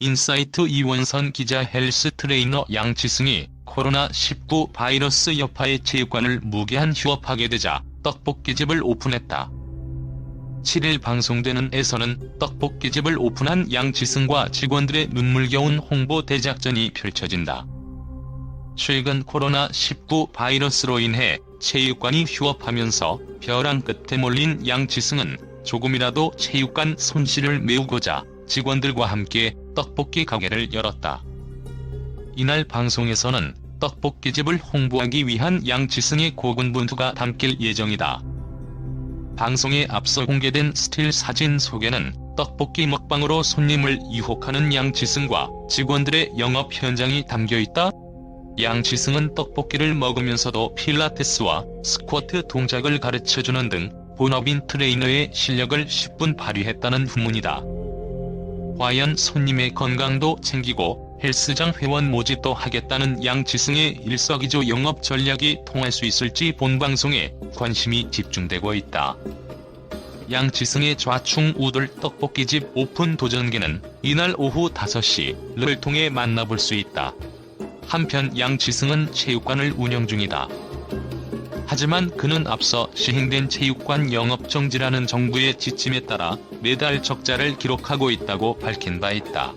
인사이트 이원선 기자 헬스 트레이너 양치승이 코로나19 바이러스 여파에 체육관을 무기한 휴업하게 되자 떡볶이집을 오픈했다. 7일 방송되는 에서는 떡볶이집을 오픈한 양치승과 직원들의 눈물겨운 홍보 대작전이 펼쳐진다. 최근 코로나19 바이러스로 인해 체육관이 휴업하면서 벼랑 끝에 몰린 양치승은 조금이라도 체육관 손실을 메우고자 직원들과 함께 떡볶이 가게를 열었다. 이날 방송에서는 떡볶이집을 홍보하기 위한 양치승의 고군분투가 담길 예정이다. 방송에 앞서 공개된 스틸 사진 속에는 떡볶이 먹방으로 손님을 유혹하는 양치승과 직원들의 영업 현장이 담겨 있다. 양치승은 떡볶이를 먹으면서도 필라테스와 스쿼트 동작을 가르쳐주는 등 본업인 트레이너의 실력을 10분 발휘했다는 후문이다. 과연 손님의 건강도 챙기고 헬스장 회원 모집도 하겠다는 양치승의 일석이조 영업 전략이 통할 수 있을지 본방송에 관심이 집중되고 있다. 양치승의 좌충 우돌 떡볶이집 오픈 도전기는 이날 오후 5시를 통해 만나볼 수 있다. 한편 양치승은 체육관을 운영 중이다. 하지만 그는 앞서 시행된 체육관 영업 정지라는 정부의 지침에 따라 매달 적자를 기록하고 있다고 밝힌 바 있다.